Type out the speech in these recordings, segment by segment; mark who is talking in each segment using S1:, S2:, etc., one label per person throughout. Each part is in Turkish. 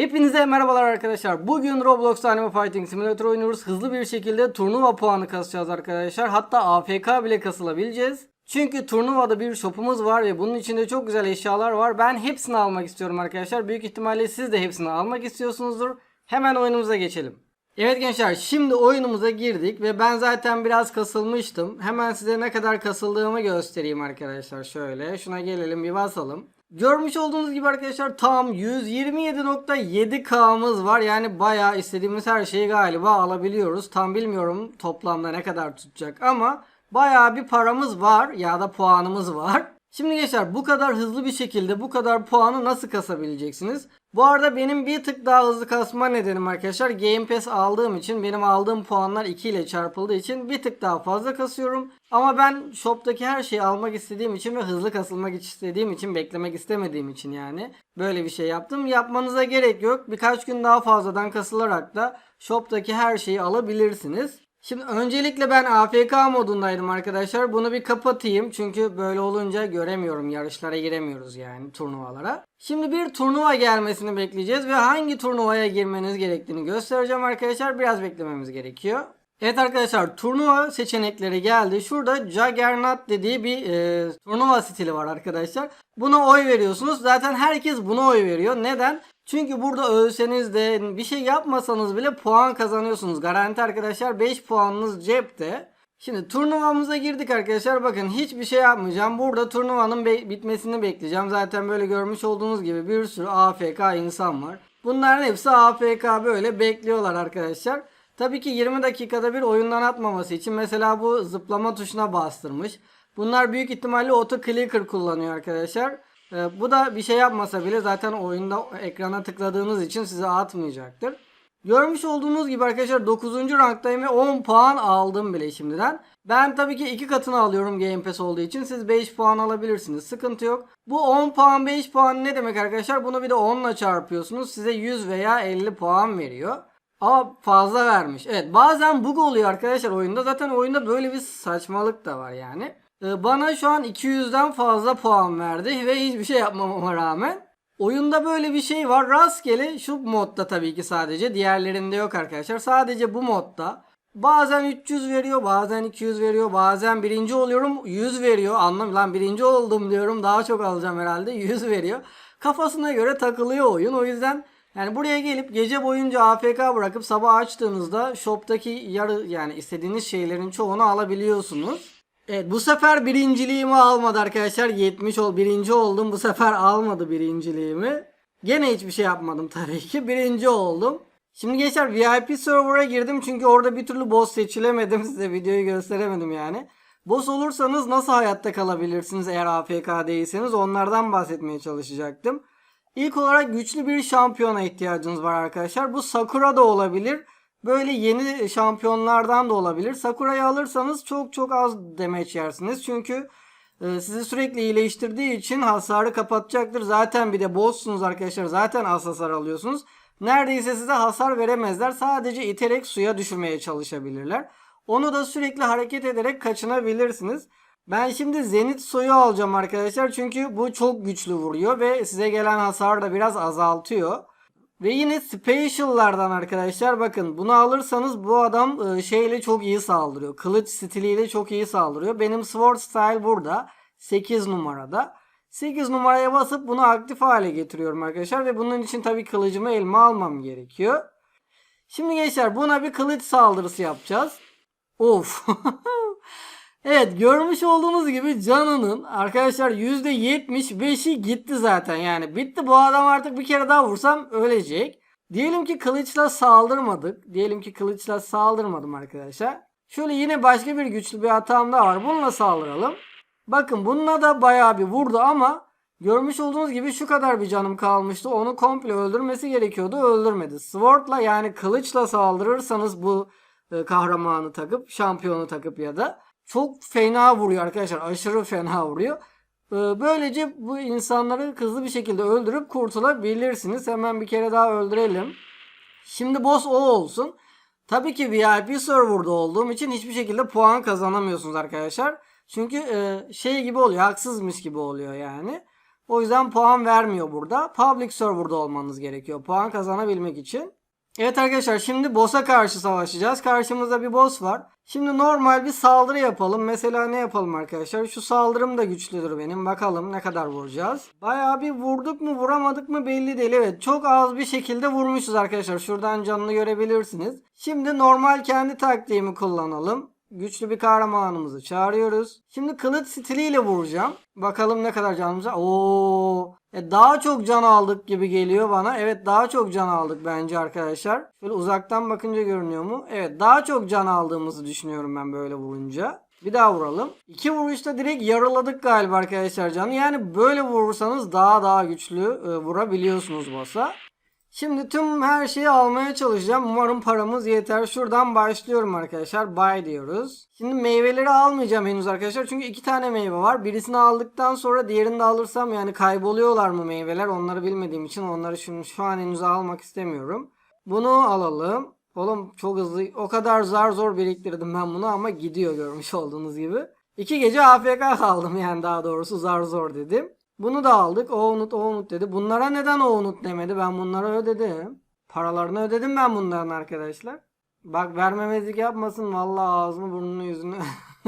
S1: Hepinize merhabalar arkadaşlar. Bugün Roblox Anime Fighting Simulator oynuyoruz. Hızlı bir şekilde turnuva puanı kasacağız arkadaşlar. Hatta AFK bile kasılabileceğiz. Çünkü turnuvada bir shopumuz var ve bunun içinde çok güzel eşyalar var. Ben hepsini almak istiyorum arkadaşlar. Büyük ihtimalle siz de hepsini almak istiyorsunuzdur. Hemen oyunumuza geçelim. Evet gençler şimdi oyunumuza girdik ve ben zaten biraz kasılmıştım. Hemen size ne kadar kasıldığımı göstereyim arkadaşlar şöyle. Şuna gelelim bir basalım. Görmüş olduğunuz gibi arkadaşlar tam 127.7K'mız var. Yani bayağı istediğimiz her şeyi galiba alabiliyoruz. Tam bilmiyorum toplamda ne kadar tutacak ama bayağı bir paramız var ya da puanımız var. Şimdi gençler bu kadar hızlı bir şekilde bu kadar puanı nasıl kasabileceksiniz? Bu arada benim bir tık daha hızlı kasma nedenim arkadaşlar Game Pass aldığım için benim aldığım puanlar 2 ile çarpıldığı için bir tık daha fazla kasıyorum. Ama ben shoptaki her şeyi almak istediğim için ve hızlı kasılmak istediğim için beklemek istemediğim için yani böyle bir şey yaptım. Yapmanıza gerek yok. Birkaç gün daha fazladan kasılarak da shoptaki her şeyi alabilirsiniz. Şimdi öncelikle ben AFK modundaydım arkadaşlar. Bunu bir kapatayım. Çünkü böyle olunca göremiyorum. Yarışlara giremiyoruz yani turnuvalara. Şimdi bir turnuva gelmesini bekleyeceğiz ve hangi turnuvaya girmeniz gerektiğini göstereceğim arkadaşlar. Biraz beklememiz gerekiyor. Evet arkadaşlar turnuva seçenekleri geldi. Şurada Juggernaut dediği bir e, turnuva stili var arkadaşlar. Buna oy veriyorsunuz. Zaten herkes buna oy veriyor. Neden? Çünkü burada ölseniz de bir şey yapmasanız bile puan kazanıyorsunuz. Garanti arkadaşlar 5 puanınız cepte. Şimdi turnuvamıza girdik arkadaşlar. Bakın hiçbir şey yapmayacağım. Burada turnuvanın be- bitmesini bekleyeceğim. Zaten böyle görmüş olduğunuz gibi bir sürü AFK insan var. Bunların hepsi AFK böyle bekliyorlar arkadaşlar. Tabii ki 20 dakikada bir oyundan atmaması için mesela bu zıplama tuşuna bastırmış. Bunlar büyük ihtimalle auto clicker kullanıyor arkadaşlar. Ee, bu da bir şey yapmasa bile zaten oyunda ekrana tıkladığınız için size atmayacaktır. Görmüş olduğunuz gibi arkadaşlar 9. ranktayım ve 10 puan aldım bile şimdiden. Ben tabii ki 2 katını alıyorum Game Pass olduğu için. Siz 5 puan alabilirsiniz. Sıkıntı yok. Bu 10 puan 5 puan ne demek arkadaşlar? Bunu bir de 10 ile çarpıyorsunuz. Size 100 veya 50 puan veriyor. Ama fazla vermiş. Evet bazen bug oluyor arkadaşlar oyunda. Zaten oyunda böyle bir saçmalık da var yani. Ee, Bana şu an 200'den fazla puan verdi ve hiçbir şey yapmamama rağmen. Oyunda böyle bir şey var. Rastgele şu modda tabii ki sadece. Diğerlerinde yok arkadaşlar. Sadece bu modda. Bazen 300 veriyor, bazen 200 veriyor, bazen birinci oluyorum 100 veriyor. Anlam lan birinci oldum diyorum. Daha çok alacağım herhalde. 100 veriyor. Kafasına göre takılıyor oyun. O yüzden yani buraya gelip gece boyunca AFK bırakıp sabah açtığınızda shop'taki yarı yani istediğiniz şeylerin çoğunu alabiliyorsunuz. Evet bu sefer birinciliğimi almadı arkadaşlar. 70 ol birinci oldum. Bu sefer almadı birinciliğimi. Gene hiçbir şey yapmadım tabii ki. Birinci oldum. Şimdi gençler VIP server'a girdim çünkü orada bir türlü boss seçilemedim. Size videoyu gösteremedim yani. Boss olursanız nasıl hayatta kalabilirsiniz eğer AFK değilseniz onlardan bahsetmeye çalışacaktım. İlk olarak güçlü bir şampiyona ihtiyacınız var arkadaşlar. Bu Sakura da olabilir. Böyle yeni şampiyonlardan da olabilir. Sakura'yı alırsanız çok çok az demeç yersiniz. Çünkü e, sizi sürekli iyileştirdiği için hasarı kapatacaktır. Zaten bir de boss'sunuz arkadaşlar. Zaten az hasar alıyorsunuz. Neredeyse size hasar veremezler. Sadece iterek suya düşürmeye çalışabilirler. Onu da sürekli hareket ederek kaçınabilirsiniz. Ben şimdi Zenit soyu alacağım arkadaşlar. Çünkü bu çok güçlü vuruyor ve size gelen hasar da biraz azaltıyor. Ve yine special'lardan arkadaşlar bakın bunu alırsanız bu adam e, şeyle çok iyi saldırıyor. Kılıç stiliyle çok iyi saldırıyor. Benim sword style burada 8 numarada. 8 numaraya basıp bunu aktif hale getiriyorum arkadaşlar ve bunun için tabii kılıcımı elime almam gerekiyor. Şimdi gençler buna bir kılıç saldırısı yapacağız. Of. evet görmüş olduğunuz gibi canının arkadaşlar %75'i gitti zaten yani bitti bu adam artık bir kere daha vursam ölecek. Diyelim ki kılıçla saldırmadık. Diyelim ki kılıçla saldırmadım arkadaşlar. Şöyle yine başka bir güçlü bir hatam daha var. Bununla saldıralım. Bakın bununla da bayağı bir vurdu ama görmüş olduğunuz gibi şu kadar bir canım kalmıştı. Onu komple öldürmesi gerekiyordu. Öldürmedi. Sword'la yani kılıçla saldırırsanız bu e, kahramanı takıp şampiyonu takıp ya da çok fena vuruyor arkadaşlar. Aşırı fena vuruyor. E, Böylece bu insanları hızlı bir şekilde öldürüp kurtulabilirsiniz. Hemen bir kere daha öldürelim. Şimdi boss o olsun. Tabii ki VIP serverda olduğum için hiçbir şekilde puan kazanamıyorsunuz arkadaşlar. Çünkü e, şey gibi oluyor, haksızmış gibi oluyor yani. O yüzden puan vermiyor burada. Public server'da olmanız gerekiyor puan kazanabilmek için. Evet arkadaşlar şimdi boss'a karşı savaşacağız. Karşımızda bir boss var. Şimdi normal bir saldırı yapalım. Mesela ne yapalım arkadaşlar? Şu saldırım da güçlüdür benim. Bakalım ne kadar vuracağız. Bayağı bir vurduk mu vuramadık mı belli değil. Evet çok az bir şekilde vurmuşuz arkadaşlar. Şuradan canını görebilirsiniz. Şimdi normal kendi taktiğimi kullanalım. Güçlü bir kahramanımızı çağırıyoruz. Şimdi kılıç stiliyle vuracağım. Bakalım ne kadar canımıza. Oo, e daha çok can aldık gibi geliyor bana. Evet daha çok can aldık bence arkadaşlar. Şöyle uzaktan bakınca görünüyor mu? Evet daha çok can aldığımızı düşünüyorum ben böyle vurunca. Bir daha vuralım. İki vuruşta direkt yarıladık galiba arkadaşlar canı. Yani böyle vurursanız daha daha güçlü e, vurabiliyorsunuz boss'a. Şimdi tüm her şeyi almaya çalışacağım. Umarım paramız yeter. Şuradan başlıyorum arkadaşlar. Buy diyoruz. Şimdi meyveleri almayacağım henüz arkadaşlar. Çünkü iki tane meyve var. Birisini aldıktan sonra diğerini de alırsam yani kayboluyorlar mı meyveler? Onları bilmediğim için onları şu, şu an henüz almak istemiyorum. Bunu alalım. Oğlum çok hızlı. O kadar zar zor biriktirdim ben bunu ama gidiyor görmüş olduğunuz gibi. İki gece AFK kaldım yani daha doğrusu zar zor dedim. Bunu da aldık. O unut, o unut dedi. Bunlara neden o unut demedi? Ben bunlara ödedim. Paralarını ödedim ben bunların arkadaşlar. Bak vermemezlik yapmasın. Vallahi ağzını burnunu yüzünü.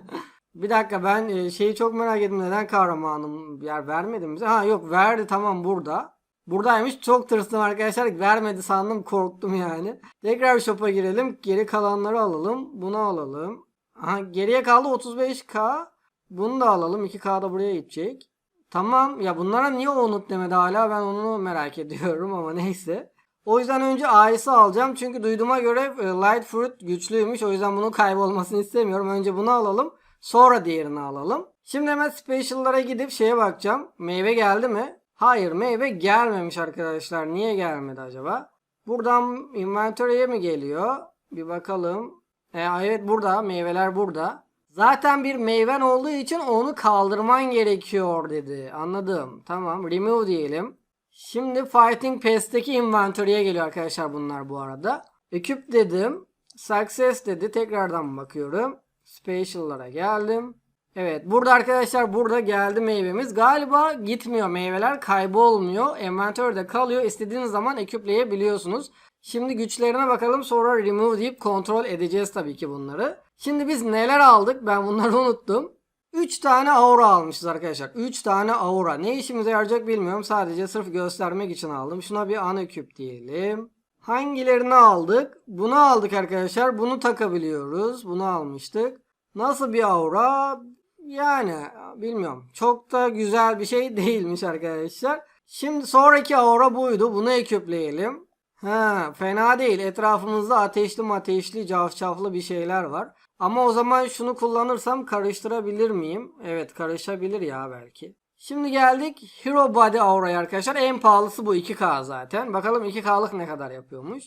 S1: bir dakika ben e, şeyi çok merak ettim. Neden kahramanım yer vermedi mi? Ha yok verdi tamam burada. Buradaymış. Çok tırstım arkadaşlar. Vermedi sandım. Korktum yani. Tekrar shop'a girelim. Geri kalanları alalım. Bunu alalım. Aha, geriye kaldı 35k. Bunu da alalım. 2k da buraya gidecek. Tamam ya bunlara niye o unut demedi hala ben onu merak ediyorum ama neyse. O yüzden önce Ice'ı alacağım çünkü duyduğuma göre e, Light Fruit güçlüymüş o yüzden bunun kaybolmasını istemiyorum. Önce bunu alalım sonra diğerini alalım. Şimdi hemen Special'lara gidip şeye bakacağım. Meyve geldi mi? Hayır meyve gelmemiş arkadaşlar. Niye gelmedi acaba? Buradan inventory'e mi geliyor? Bir bakalım. E, evet burada meyveler burada. Zaten bir meyven olduğu için onu kaldırman gerekiyor dedi. Anladım. Tamam. Remove diyelim. Şimdi Fighting Pass'teki inventory'e geliyor arkadaşlar bunlar bu arada. Ekip dedim. Success dedi. Tekrardan bakıyorum. Special'lara geldim. Evet burada arkadaşlar burada geldi meyvemiz. Galiba gitmiyor meyveler kaybolmuyor. Envantörde kalıyor. İstediğiniz zaman ekipleyebiliyorsunuz. Şimdi güçlerine bakalım sonra remove deyip kontrol edeceğiz tabii ki bunları. Şimdi biz neler aldık ben bunları unuttum. 3 tane aura almışız arkadaşlar. 3 tane aura. Ne işimize yarayacak bilmiyorum. Sadece sırf göstermek için aldım. Şuna bir ana küp diyelim. Hangilerini aldık? Bunu aldık arkadaşlar. Bunu takabiliyoruz. Bunu almıştık. Nasıl bir aura? Yani bilmiyorum. Çok da güzel bir şey değilmiş arkadaşlar. Şimdi sonraki aura buydu. Bunu ekipleyelim. Ha, fena değil. Etrafımızda ateşli ateşli cafcaflı bir şeyler var. Ama o zaman şunu kullanırsam karıştırabilir miyim? Evet karışabilir ya belki. Şimdi geldik Hero Body Aura'ya arkadaşlar. En pahalısı bu 2K zaten. Bakalım 2K'lık ne kadar yapıyormuş.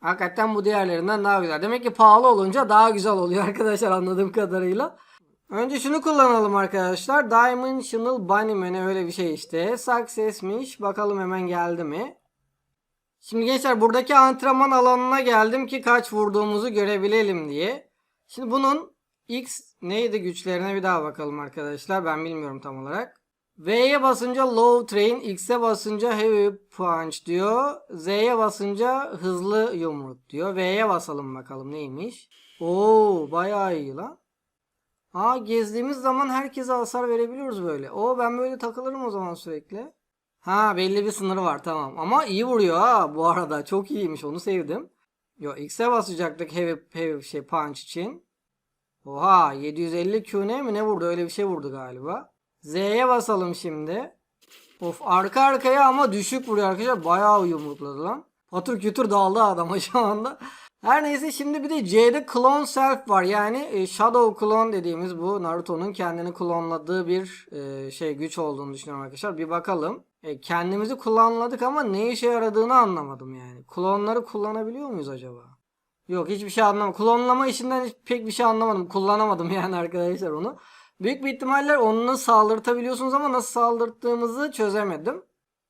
S1: Hakikaten bu diğerlerinden daha güzel. Demek ki pahalı olunca daha güzel oluyor arkadaşlar anladığım kadarıyla. Önce şunu kullanalım arkadaşlar. Dimensional Bunny mi ne öyle bir şey işte. Success'miş. Bakalım hemen geldi mi? Şimdi gençler buradaki antrenman alanına geldim ki kaç vurduğumuzu görebilelim diye. Şimdi bunun X neydi güçlerine bir daha bakalım arkadaşlar. Ben bilmiyorum tam olarak. V'ye basınca low train, X'e basınca heavy punch diyor. Z'ye basınca hızlı yumruk diyor. V'ye basalım bakalım neymiş. Oo bayağı iyi lan. Aa gezdiğimiz zaman herkese hasar verebiliyoruz böyle. Oo ben böyle takılırım o zaman sürekli. Ha belli bir sınırı var tamam. Ama iyi vuruyor ha bu arada. Çok iyiymiş onu sevdim. Yo X'e basacaktık heavy, heavy şey punch için. Oha 750 QN mi ne vurdu öyle bir şey vurdu galiba. Z'ye basalım şimdi. Of arka arkaya ama düşük vuruyor arkadaşlar. Bayağı yumrukladı lan. Patır kütür daldı adama şu anda. Her neyse şimdi bir de C'de clone self var. Yani e, shadow clone dediğimiz bu Naruto'nun kendini klonladığı bir e, şey güç olduğunu düşünüyorum arkadaşlar. Bir bakalım. E, kendimizi klonladık ama ne işe yaradığını anlamadım yani. Klonları kullanabiliyor muyuz acaba? Yok hiçbir şey anlamadım. Klonlama işinden pek bir şey anlamadım. Kullanamadım yani arkadaşlar onu. Büyük bir ihtimalle onu saldırtabiliyorsunuz ama nasıl saldırttığımızı çözemedim.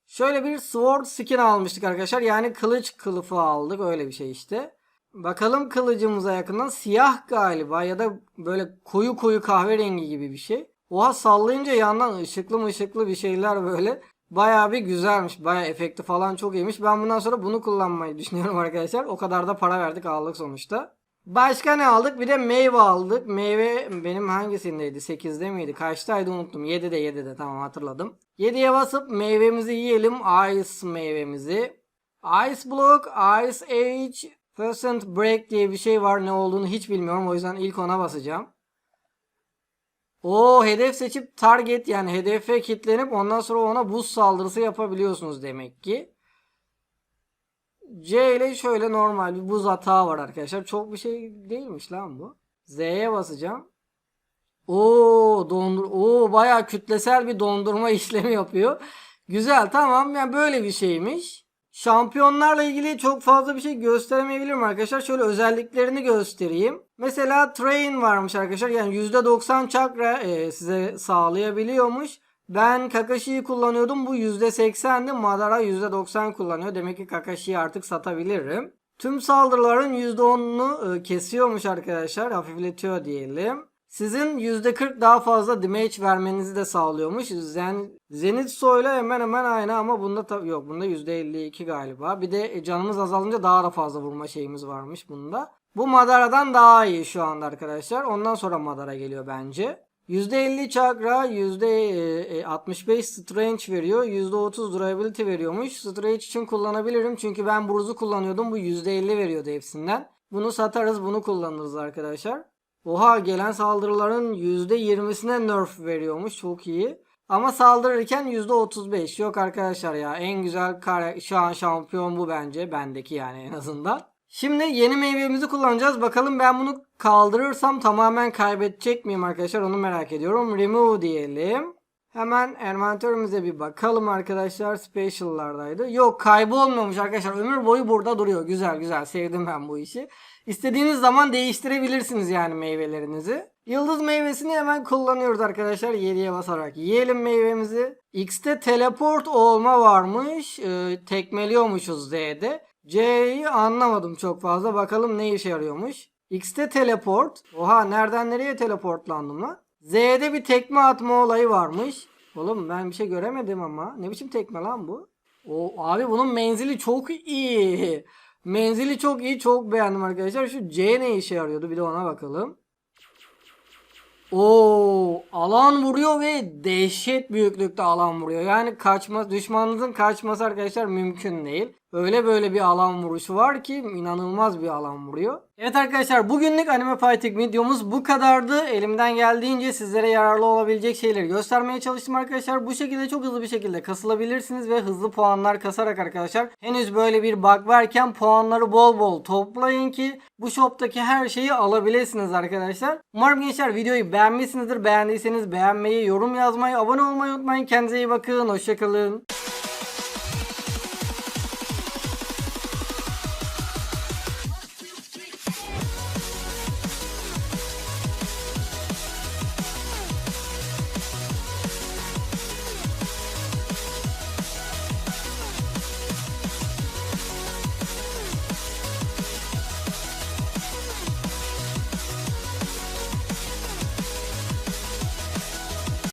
S1: Şöyle bir sword skin almıştık arkadaşlar. Yani kılıç kılıfı aldık. Öyle bir şey işte. Bakalım kılıcımıza yakından. Siyah galiba ya da böyle koyu koyu kahverengi gibi bir şey. Oha sallayınca yandan ışıklı ışıklı bir şeyler böyle. Bayağı bir güzelmiş. Bayağı efekti falan çok iyiymiş. Ben bundan sonra bunu kullanmayı düşünüyorum arkadaşlar. O kadar da para verdik aldık sonuçta. Başka ne aldık? Bir de meyve aldık. Meyve benim hangisindeydi? 8'de miydi? Kaçtaydı unuttum. 7'de 7'de tamam hatırladım. 7'ye basıp meyvemizi yiyelim. Ice meyvemizi. Ice Block, Ice Age, Percent Break diye bir şey var. Ne olduğunu hiç bilmiyorum. O yüzden ilk ona basacağım. O hedef seçip target yani hedefe kilitlenip ondan sonra ona buz saldırısı yapabiliyorsunuz demek ki. C ile şöyle normal bir buz atağı var arkadaşlar. Çok bir şey değilmiş lan bu. Z'ye basacağım. Oo dondur Oo bayağı kütlesel bir dondurma işlemi yapıyor. Güzel tamam yani böyle bir şeymiş. Şampiyonlarla ilgili çok fazla bir şey gösteremeyebilirim arkadaşlar. Şöyle özelliklerini göstereyim. Mesela train varmış arkadaşlar. Yani %90 çakra e, size sağlayabiliyormuş. Ben Kakashi'yi kullanıyordum. Bu %80'di. Madara %90 kullanıyor. Demek ki Kakashi'yi artık satabilirim. Tüm saldırıların %10'unu e, kesiyormuş arkadaşlar. Hafifletiyor diyelim. Sizin %40 daha fazla damage vermenizi de sağlıyormuş. Zen, Zenitsu ile hemen hemen aynı ama bunda tabii yok. Bunda %52 galiba. Bir de canımız azalınca daha da fazla vurma şeyimiz varmış bunda. Bu Madara'dan daha iyi şu anda arkadaşlar. Ondan sonra Madara geliyor bence. %50 chakra, %65 strength veriyor. %30 durability veriyormuş. Strength için kullanabilirim. Çünkü ben Bruce'u kullanıyordum. Bu %50 veriyordu hepsinden. Bunu satarız, bunu kullanırız arkadaşlar. Oha gelen saldırıların %20'sine nerf veriyormuş. Çok iyi. Ama saldırırken %35. Yok arkadaşlar ya. En güzel kare, şu an şampiyon bu bence. Bendeki yani en azından. Şimdi yeni meyvemizi kullanacağız. Bakalım ben bunu kaldırırsam tamamen kaybedecek miyim arkadaşlar? Onu merak ediyorum. Remove diyelim. Hemen envanterimize bir bakalım arkadaşlar. Special'lardaydı. Yok kaybolmuyormuş arkadaşlar. Ömür boyu burada duruyor. Güzel güzel. Sevdim ben bu işi. İstediğiniz zaman değiştirebilirsiniz yani meyvelerinizi. Yıldız meyvesini hemen kullanıyoruz arkadaşlar 7'ye basarak. Yiyelim meyvemizi. X'te teleport olma varmış. Ee, tekmeliyormuşuz Z'de. C'yi anlamadım çok fazla. Bakalım ne işe yarıyormuş. X'te teleport. Oha nereden nereye teleportlandım lan? Z'de bir tekme atma olayı varmış. Oğlum ben bir şey göremedim ama. Ne biçim tekme lan bu? O abi bunun menzili çok iyi. Menzili çok iyi. Çok beğendim arkadaşlar. Şu C ne işe yarıyordu? Bir de ona bakalım. Oo, alan vuruyor ve dehşet büyüklükte alan vuruyor. Yani kaçma düşmanınızın kaçması arkadaşlar mümkün değil. Öyle böyle bir alan vuruşu var ki inanılmaz bir alan vuruyor. Evet arkadaşlar bugünlük anime fighting videomuz bu kadardı. Elimden geldiğince sizlere yararlı olabilecek şeyleri göstermeye çalıştım arkadaşlar. Bu şekilde çok hızlı bir şekilde kasılabilirsiniz ve hızlı puanlar kasarak arkadaşlar. Henüz böyle bir bug varken puanları bol bol toplayın ki bu shoptaki her şeyi alabilirsiniz arkadaşlar. Umarım gençler videoyu beğenmişsinizdir. Beğendiyseniz beğenmeyi, yorum yazmayı, abone olmayı unutmayın. Kendinize iyi bakın. Hoşçakalın.